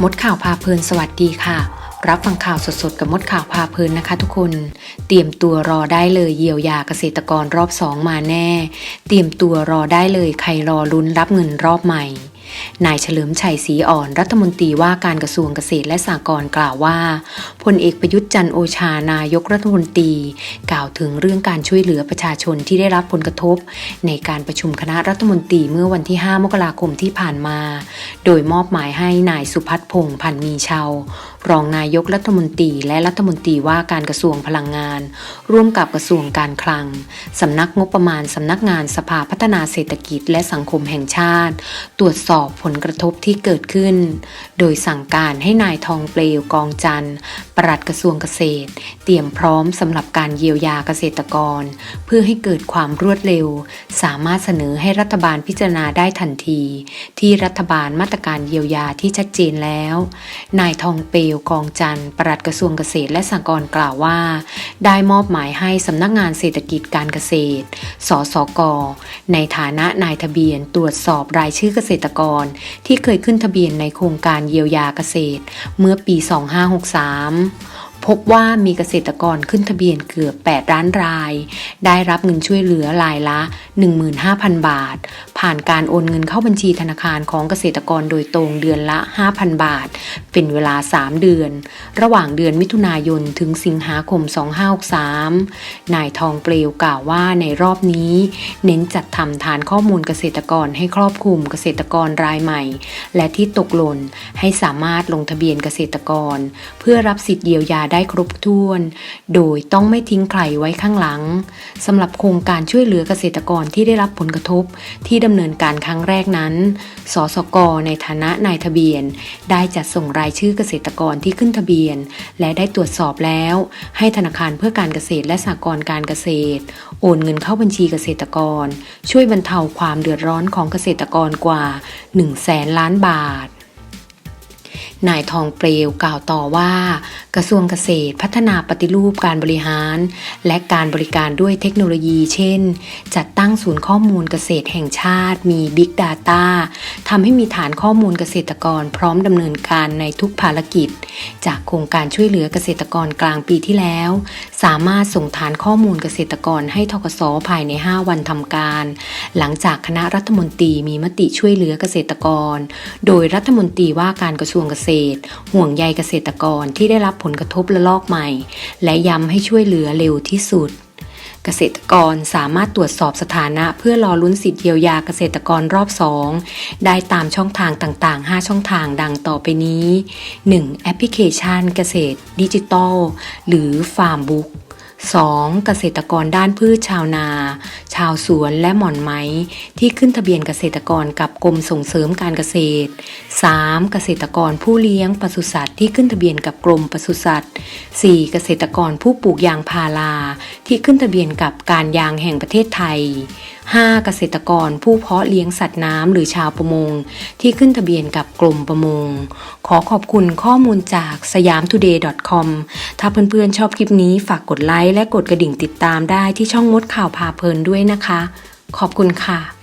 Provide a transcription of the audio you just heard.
มดข่าวพาเพลินสวัสดีค่ะ รับฟังข่าวสดๆ กับมดข่าวพาเพลินนะคะ ทุกคน เตรียมตัวรอได้เลยเยียวยาเกษตรกรรอบสองมาแน่ เตรียมตัวรอได้เลยใครรอลุ้นรับเงินรอบใหม่ นายเฉลิมชัยศรีอ่อนรัฐมนตรีว่าการกระทรวงเกษตรและสหกรณ์กล่าวว่าพลเอกประยุทธ์จันโอชานายกรัฐมนตรี กล่าวถึงเรื่องการช่วยเหลือประชาชนที่ได้รับผลกระทบ ในการประชุมคณะรัฐมนตรีเมื่อวันที่ 5 มกราคมที่ผ่านมา โดยมอบหมายให้นายสุพัฒน์พงษ์พันมีเชาวรองนายกรัฐมนตรีและรัฐมนตรีว่าการกระทรวงพลังงาน ร่วมกับกระทรวงการคลัง สำนักงบประมาณสำนักงานสภาพัฒนาเศรษฐกิจและสังคมแห่งชาติ ตรวจสอบผลกระทบที่เกิดขึ้น โดยสั่งการให้นายทองเปลวกองจันทร์ปลัดกระทรวงเกษตร เตรียมพร้อมสำหรับการเยียวยาเกษตรกร เพื่อให้เกิดความรวดเร็ว สามารถเสนอให้รัฐบาลพิจารณาได้ทันที ที่รัฐบาลมาตรการเยียวยาที่ชัดเจนแล้ว นายทองเปลวกองจันทร์ปลัดกระทรวงเกษตรและสหกรณ์กล่าวว่า ได้มอบหมายให้สำนักงานเศรษฐกิจการเกษตร สสก ในฐานะนายทะเบียนตรวจสอบรายชื่อเกษตรกรที่เคยขึ้นทะเบียนในโครงการเยียวยาเกษตร เมื่อปี 2563พบว่ามีเกษตรกรขึ้นทะเบียนเกือบ 8 ล้านราย ได้รับเงินช่วยเหลือรายละ 15,000 บาท ผ่านการโอนเงินเข้าบัญชีธนาคารของเกษตรกรโดยตรงเดือนละ 5,000 บาท เป็นเวลา 3 เดือน ระหว่างเดือนมิถุนายนถึงสิงหาคม 2563 นายทองเปลวกล่าวว่าในรอบนี้ เน้นจัดทำฐานข้อมูลเกษตรกรให้ครอบคลุมเกษตรกรรายใหม่ และที่ตกหล่นให้สามารถลงทะเบียนเกษตรกร เพื่อรับสิทธิเยียวยาได้ครบถ้วน โดยต้องไม่ทิ้งใครไว้ข้างหลังสำหรับโครงการช่วยเหลือเกษตรกรที่ได้รับผลกระทบที่ดำำเนินการครั้งแรกนั้น สสก ในฐานะนายทะเบียน ได้จัดส่งรายชื่อเกษตรกรที่ขึ้นทะเบียน และได้ตรวจสอบแล้ว ให้ธนาคารเพื่อการเกษตรและสหกรณ์การเกษตร โอนเงินเข้าบัญชีเกษตรกร ช่วยบรรเทาความเดือดร้อนของเกษตรกรกว่า1แสนล้านบาท นายทองเปลวกล่าวต่อว่า กระทรวงเกษตรพัฒนาปฏิรูปการบริหาร และการบริการด้วยเทคโนโลยี เช่น จัดตั้งศูนย์ข้อมูลเกษตรแห่งชาติ มี Big Data ทำให้มีฐานข้อมูลเกษตรกรพร้อมดำเนินการในทุกภารกิจ จากโครงการช่วยเหลือเกษตรกรกลางปีที่แล้ว สามารถส่งฐานข้อมูลเกษตรกรให้ทกสภายใน 5 วันทำการ หลังจากคณะรัฐมนตรีมีมติช่วยเหลือเกษตรกร โดยรัฐมนตรีว่าการกระทรวงเกษตรห่วงใยเกษตรกรที่ได้รับผลกระทบระลอกใหม่ และย้ำให้ช่วยเหลือเร็วที่สุด เกษตรกรสามารถตรวจสอบสถานะเพื่อรอลุ้นสิทธิเยียวยาเกษตรกรรอบ 2 ได้ตามช่องทางต่าง ๆ 5 ช่องทางดังต่อไปนี้ 1. แอปพลิเคชันเกษตร ดิจิทัลหรือ Farm Book 2. เกษตรกรด้านพืชชาวนา ชาวสวนและหม่อนไม้ที่ขึ้นทะเบียนเกษตรกรกับกรมส่งเสริมการเกษตร 3. เกษตรกรผู้เลี้ยงปศุสัตว์ที่ขึ้นทะเบียนกับกรมปศุสัตว์ 4. เกษตรกรผู้ปลูกยางพาราที่ขึ้นทะเบียนกับการยางแห่งประเทศไทย 5. เกษตรกรผู้เพาะเลี้ยงสัตว์น้ำหรือชาวประมง ที่ขึ้นทะเบียนกับกรมประมง ขอขอบคุณข้อมูลจากสยามทูเดย์ .com ถ้าเพื่อนๆชอบคลิปนี้ฝากกดไลค์และกดกระดิ่งติดตามได้ที่ช่องมดข่าวพาเพลินด้วยนะคะ ขอบคุณค่ะ